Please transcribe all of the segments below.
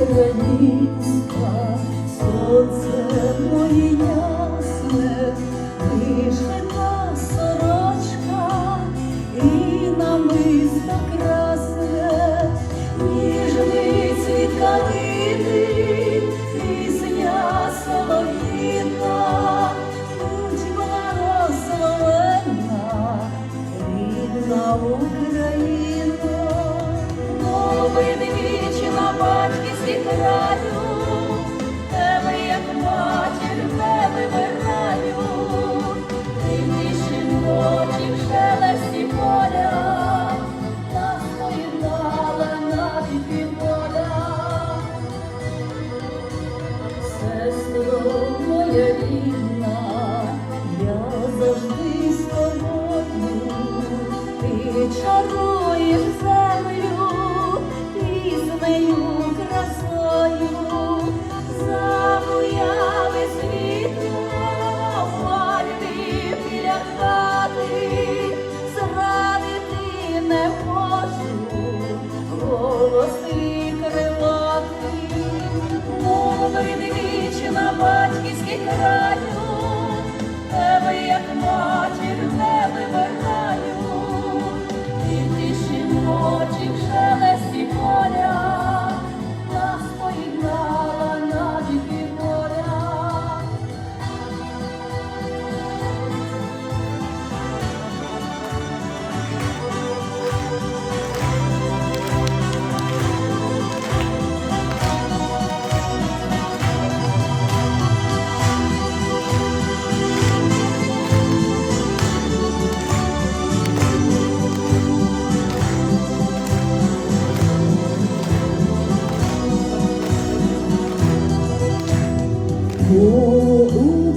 Українська, сонце моє ясне, вишита сорочка і намисна красне, ніжний цвіт калини, пісня солов'їна, будь благословенна, рідна Україна, новини вічна батьки краю. Lord.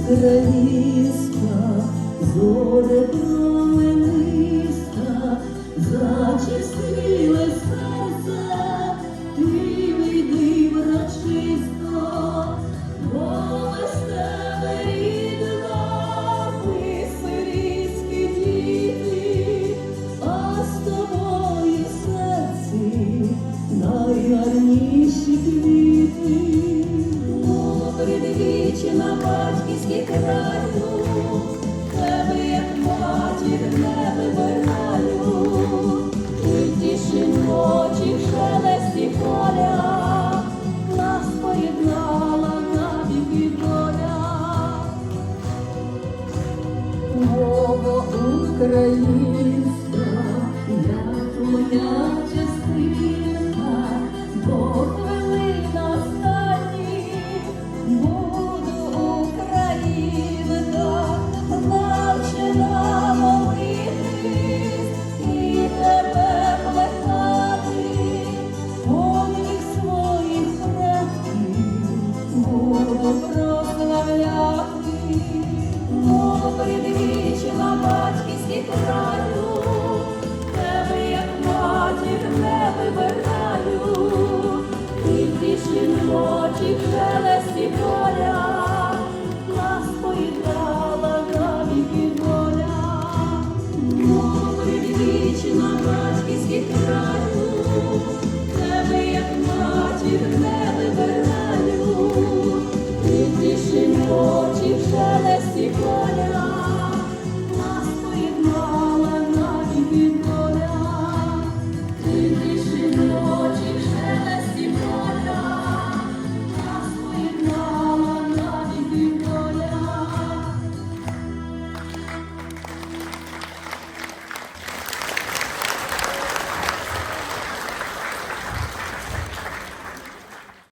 Українська, зоре промениста, зачисти. Українська, я твоя частина.